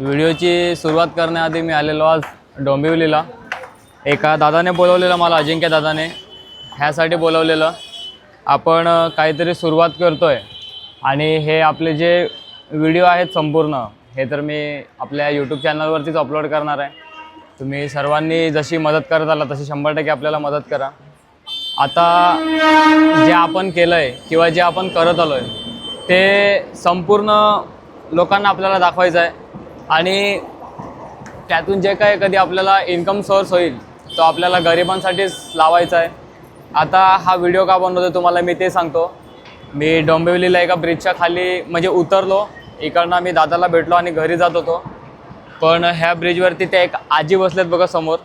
व्हिडिओची सुरुवात करण्याआधी मी आलेलो आज डोंबिवलीला. एका दादाने बोलवलेलं मला अजिंक्य दादाने. ह्यासाठी बोलवलेलं. आपण काहीतरी सुरुवात करतोय. आणि हे आपले जे व्हिडिओ आहेत संपूर्ण हे तर मी आपल्या यूट्यूब चॅनलवरतीच अपलोड करणार आहे. तुम्ही सर्वांनी जशी मदत करत आला तशी शंभर टक्के आपल्याला मदत करा. आता जे आपण केलं आहे किंवा जे आपण करत आलो आहे ते संपूर्ण लोकांना आपल्याला दाखवायचं आहे. आणि त्यातून जे काय कधी आपल्याला इन्कम सोर्स होईल तो आपल्याला गरिबांसाठीच लावायचा आहे. आता हा व्हिडिओ का बनवतो तुम्हाला मी ते सांगतो. मी डोंबिवलीला एका ब्रिजच्या खाली म्हणजे उतरलो. इकडनं मी दादाला भेटलो आणि घरी जात होतो. पण ह्या ब्रिजवरती ते एक आजी बसल्यात बघा समोर.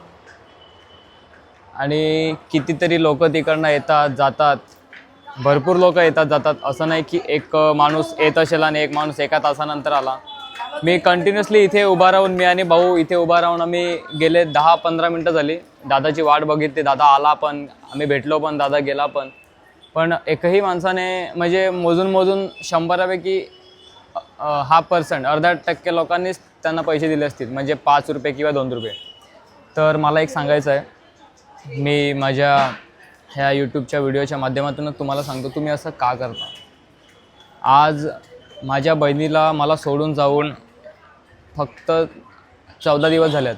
आणि कितीतरी लोक तिकडनं येतात जातात. भरपूर लोक येतात जातात. असं नाही की एक माणूस येत असेल आणि एक माणूस एका तासानंतर आला. मी कंटिन्युअसली इथे उभा राहून मी आणि भाऊ इथे उभा राहून आम्ही गेले दहा पंधरा मिनटं झाली. दादाची वाट बघितली दादा आला पण आम्ही भेटलो पण दादा गेला पण. पण एकही माणसाने म्हणजे मोजून मोजून शंभरापैकी हा पर्सेंट अर्धा टक्के लोकांनीच त्यांना पैसे दिले असतील. म्हणजे पाच रुपये किंवा दोन रुपये. तर मला एक सांगायचं आहे. मी माझ्या ह्या यूट्यूबच्या व्हिडिओच्या माध्यमातून तुम्हाला सांगतो तुम्ही असं का करता? आज माझ्या बहिणीला मला सोडून जाऊन फक्त चौदा दिवस झाल्यात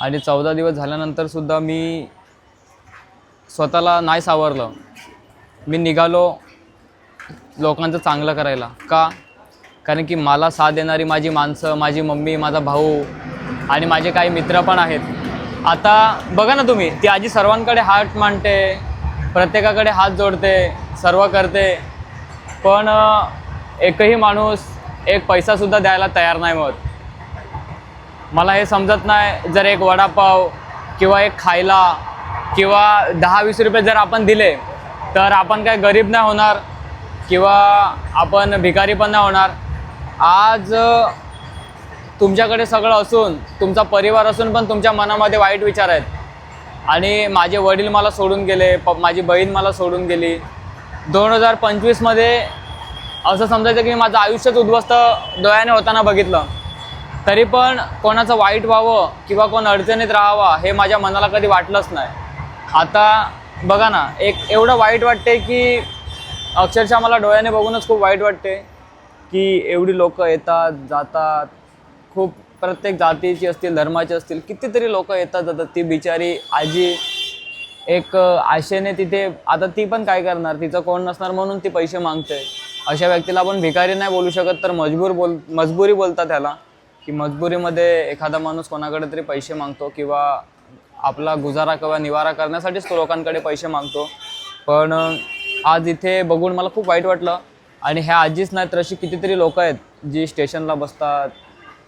आणि चौदा दिवस झाल्यानंतरसुद्धा मी स्वतःला नाही सावरलं. मी निघालो लोकांचं चांगलं करायला. का? कारण की मला साथ देणारी माझी माणसं माझी मम्मी माझा भाऊ आणि माझे काही मित्र पण आहेत. आता बघा ना तुम्ही ती आजी सर्वांकडे हात मांडते प्रत्येकाकडे हात जोडते सर्व करते. पण एकही माणूस एक पैसासुद्धा द्यायला तयार नाही होत. मला हे समजत नाही जर एक वडापाव किंवा एक खायला किंवा दहा वीस रुपये जर आपण दिले तर आपण काय गरीब नाही होणार किंवा आपण भिकारी पण नाही होणार? आज तुमच्याकडे सगळं असून तुमचा परिवार असून पण तुमच्या मनामध्ये वाईट विचार आहेत. आणि माझे वडील मला सोडून गेले प माझी बहीण मला सोडून गेली. दोन हजार पंचवीसमध्ये असं समजायचं की माझं आयुष्यच उद्ध्वस्त डोळ्याने होताना बघितलं. तरी पण कोणाचं वाईट व्हावं किंवा कोण अडचणीत राहावा हे माझ्या मनाला कधी वाटलंच नाही. आता बघा ना एक एवढं वाईट वाटते की अक्षरशः मला डोळ्याने बघूनच खूप वाईट वाटते की एवढी लोक येतात जातात. खूप प्रत्येक जातीची असतील धर्माची असतील कितीतरी लोक येतात. जातात ती बिचारी आजी एक आशेने तिथे आता ती पण काय करणार? तिचं कोण नसणार म्हणून ती पैसे मागते. अशा व्यक्तीला आपण भिकारी नाही बोलू शकत तर मजबूर बोल मजबुरी बोलतात त्याला की मजबुरीमध्ये एखादा माणूस कोणाकडे तरी पैसे मागतो किंवा आपला गुजारा किंवा निवारा करण्यासाठीच तो लोकांकडे पैसे मागतो. पण आज इथे बघून मला खूप वाईट वाटलं. आणि ह्या आजीच नाही तर अशी कितीतरी लोकं आहेत जी स्टेशनला बसतात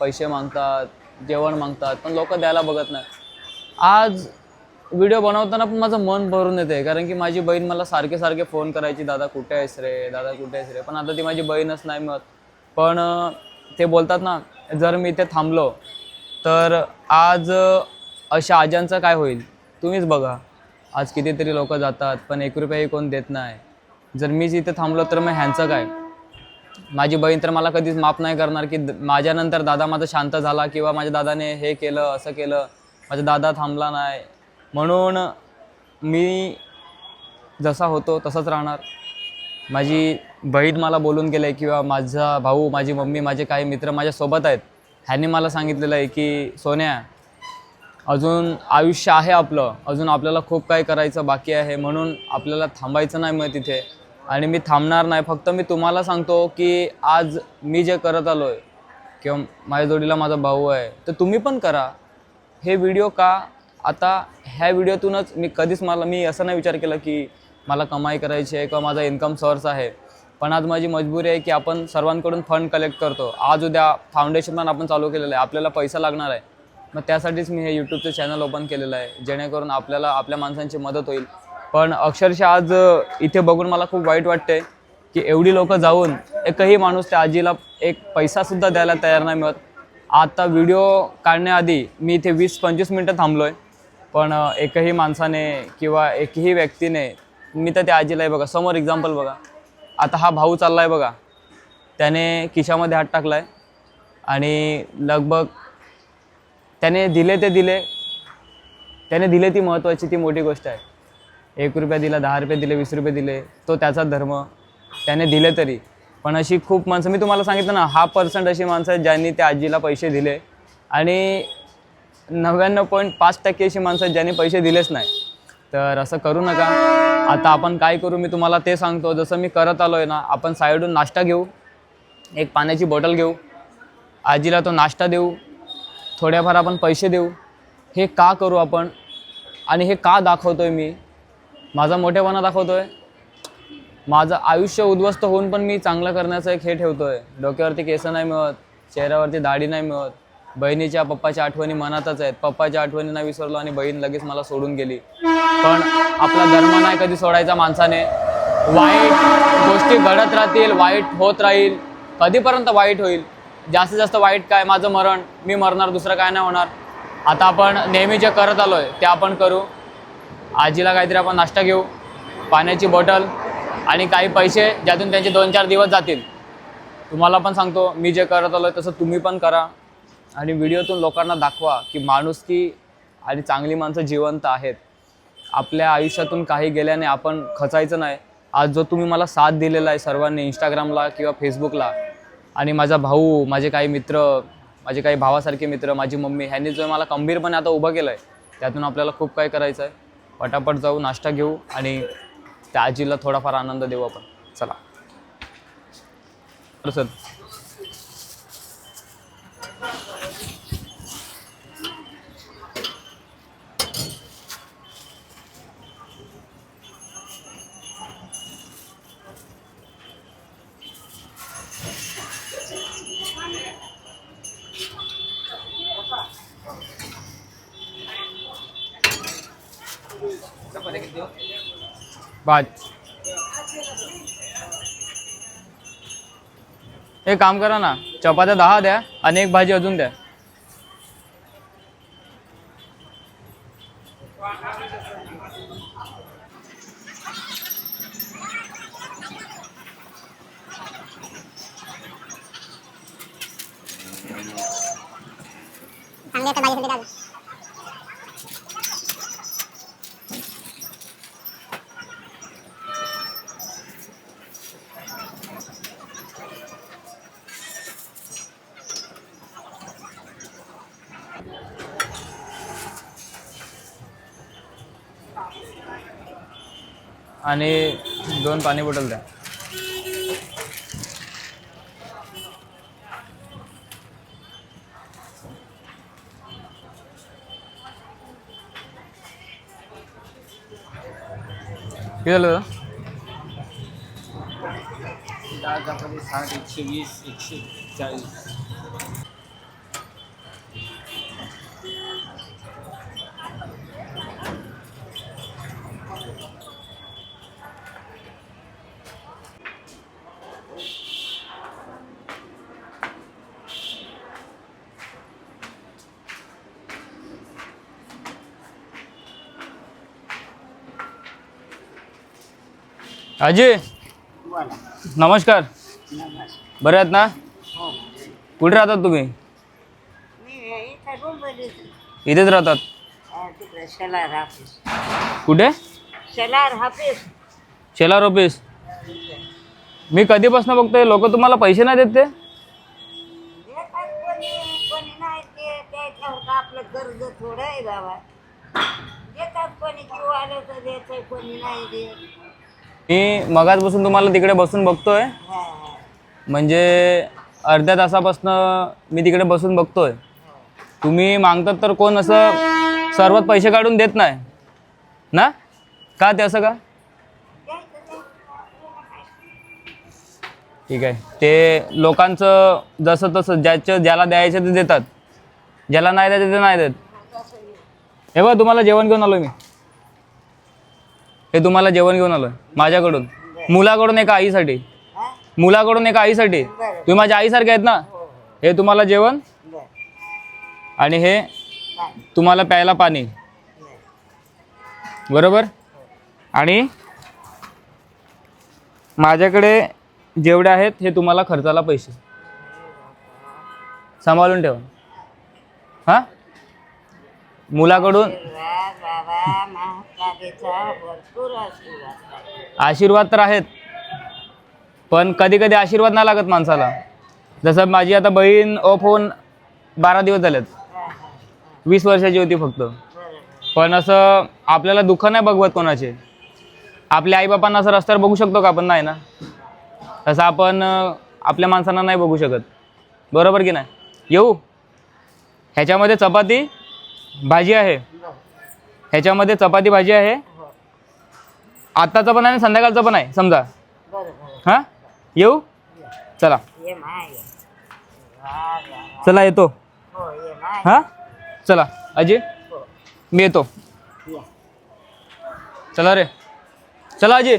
पैसे मागतात जेवण मागतात पण लोक द्यायला बघत नाही आज व्हिडिओ बनवताना पण माझं मन भरून येते कारण की माझी बहीण मला सारखे सारखे फोन करायची दादा कुठे आहेस रे? दादा कुठे आहेस रे? पण आता ती माझी बहीणच नाही मत पण ते बोलतात ना जर मी इथे थांबलो तर आज अशा आजांचं काय होईल? तुम्हीच बघा. आज कितीतरी लोक जातात पण एक रुपयाही कोण देत नाही. जर मीच इथे थांबलो तर मग ह्यांचं काय? माझी बहीण तर मला कधीच माफ नाही करणार की द- माझ्यानंतर दादा माझा शांत झाला किंवा माझ्या दादाने हे केलं असं केलं. माझा दादा थांबला नाही. म्हणून मी जसा होतो तसंच राहणार. माझी बहीण मला बोलून गेलं आहे किंवा माझा भाऊ माझी मम्मी माझे काही मित्र माझ्यासोबत आहेत. ह्यांनी मला सांगितलेलं आहे की सोन्या अजून आयुष्य आहे आपलं. अजून आपल्याला खूप काही करायचं बाकी आहे. म्हणून आपल्याला थांबायचं नाही मग तिथे. आणि मी थांबणार नाही. फक्त मी तुम्हाला सांगतो की आज मी जे करत आलो आहे किंवा माझ्या जोडीला माझा भाऊ आहे तर तुम्ही पण करा. हे व्हिडिओ का आता ह्या व्हिडिओतूनच मी कधीच मला मी असं नाही विचार केला की मला कमाई करायची आहे किंवा माझा इन्कम सोर्स आहे. पण आज माझी मजबुरी आहे की आपण सर्वांकडून फंड कलेक्ट करतो. आज उद्या फाउंडेशन पण आपण चालू केलेलं आहे. आपल्याला पैसा लागणार आहे. मग त्यासाठीच मी हे यूट्यूबचं चॅनल ओपन केलेलं आहे. जेणेकरून आपल्याला आपल्या माणसांची मदत होईल. पण अक्षरशः आज इथे बघून मला खूप वाईट वाटते की एवढी लोक जाऊन एकही माणूस त्या आजीला एक पैसासुद्धा द्यायला तयार नाही मिळत. आता व्हिडिओ काढण्याआधी मी इथे वीस पंचवीस मिनटं थांबलो आहे पण एकही माणसाने किंवा एकही व्यक्तीने मी तर त्या आजीला आहे बघा समोर एक्झाम्पल बघा. आता हा भाऊ चालला आहे बघा. त्याने खिशामध्ये हात टाकला आहे आणि लगभग त्याने दिले ते दिले. त्याने दिले ती महत्त्वाची ती मोठी गोष्ट आहे. एक रुपया दिला दहा रुपये दिले वीस रुपये दिले तो त्याचा धर्म. त्याने दिले तरी. पण अशी खूप माणसं मी तुम्हाला सांगितलं ना हा पर्सेंट अशी माणसं आहेत ज्यांनी त्या आजीला पैसे दिले. आणि नव्याण्णव पॉईंट पाच टक्के अशी माणसं आहेत ज्यांनी पैसे दिलेच नाही. तर असं करू नका. आता आपण काय करू? मी तुम्हाला ते सांगतो. जसं मी करत आलो आहे ना आपण साईडून नाश्ता घेऊ. एक पाण्याची बॉटल घेऊ. आजीला तो नाश्ता देऊ. थोड्याफार आपण पैसे देऊ. हे का करू आपण? आणि हे का दाखवतो आहे मी? माझा मोठेपणा आहे माझं आयुष्य उद्ध्वस्त होऊन पण मी चांगलं करण्याचं एक हे ठेवतो आहे डोक्यावरती केसं नाही मिळत. चेहऱ्यावरती दाढी नाही मिळत. बहिणीच्या पप्पाच्या आठवणी मनातच आहेत. पप्पाच्या आठवणी नाही विसरलो आणि बहीण लगेच मला सोडून गेली. पण आपला धर्म नाही कधी सोडायचा माणसाने. वाईट गोष्टी घडत राहतील वाईट होत राहील. कधीपर्यंत वाईट होईल? जास्तीत जास्त वाईट काय? माझं मरण. मी मरणार दुसरं काय नाही होणार. आता आपण नेहमी जे करत आलो आहे ते आपण करू. आजीला काहीतरी आपण नाश्ता घेऊ पाण्याची बॉटल आणि काही पैसे ज्यातून त्यांचे दोन चार दिवस जातील. तुम्हाला पण सांगतो मी जे करत आलो आहे तसं तुम्ही पण करा. आणि व्हिडिओतून लोकांना दाखवा की माणुसकी आणि चांगली माणसं जिवंत आहेत. आपल्या आयुष्यातून काही गेल्याने आपण खचायचं नाही. आज जो तुम्ही मला साथ दिलेला आहे सर्वांनी इंस्टाग्रामला किंवा फेसबुकला आणि माझा भाऊ माझे काही मित्र माझे काही भावासारखे मित्र माझी मम्मी ह्यांनी जो मला खंबीरपणे आता उभं केलं आहे त्यातून आपल्याला खूप काही करायचं आहे पटापट जाऊ नाश्ता घेऊ आणि त्या आजीला थोडाफार आनंद देऊ आपण. चला. सर पाच एक काम करा ना चपात्या दहा द्या आणि एक भाजी अजून द्या. चांगले भाजी आणि दोन पाणी बॉटल द्या. किती झालं? साठ एकशे वीस एकशे चाळीस. अजय नमस्कार. बरे आहेत ना? कुठे राहतात तुम्ही? इथेच राहतात. कुठे? शेलार ऑफिस. मी कधीपासून बघतोय लोक तुम्हाला पैसे नाही देत ते? नाही आपलं कर्ज थोडं आहे बाबा देतात कोणी किंवा आलं तर कोणी नाही देत. मी मगाचपासून तुम्हाला तिकडे बसून बघतोय. म्हणजे अर्ध्या तासापासनं मी तिकडे बसून बघतोय. तुम्ही मागतात तर कोण असं सर्वात पैसे काढून देत नाही. ना? का ते असं का? ठीक आहे. ते लोकांचं जसं तसं ज्याचं ज्याला द्यायचं ते देतात. ज्याला नाही द्यायचं ते नाही देत. हे बघ तुम्हाला जेवण घेऊन आलो मी. हे तुम्हाला जेवण घेऊन आलं माझ्याकडून. मुलाकडून एका आईसाठी. मुलाकडून एका आईसाठी. तुम्ही माझ्या आईसारखे आहेत ना? हे तुम्हाला जेवण आणि हे तुम्हाला प्यायला पाणी. बरोबर? आणि माझ्याकडे जेवढे आहेत हे तुम्हाला खर्चाला पैसे. सांभाळून ठेव. हां? मुलाकडून आशीर्वाद भरपूर आशीर्वाद आहे. आशीर्वाद तर आहेत पण कधी कधी आशीर्वाद नाही लागत माणसाला. जसं माझी आता बहीण ऑफ होऊन बारा दिवस झालेत. हा, हा, हा. वीस वर्षाची होती फक्त. बरोबर पण असं आपल्याला दुःख नाही बघवत कोणाचे. आपल्या आईबापांना असं रस्त्यावर बघू शकतो का आपण? नाही ना. तसं आपण अं, आपल्या माणसांना नाही बघू शकत. बरोबर की नाही? येऊ. ह्याच्यामध्ये चपाती भाजी आहे. बरं. ह्याच्यामध्ये चपाती भाजी आहे. हो. आत्ताचं पण आहे आणि संध्याकाळचं पण आहे समजा. हां? येऊ? चला. चला येतो. हो हां? चला. अजय हो. मी येतो. चला रे. चला अजय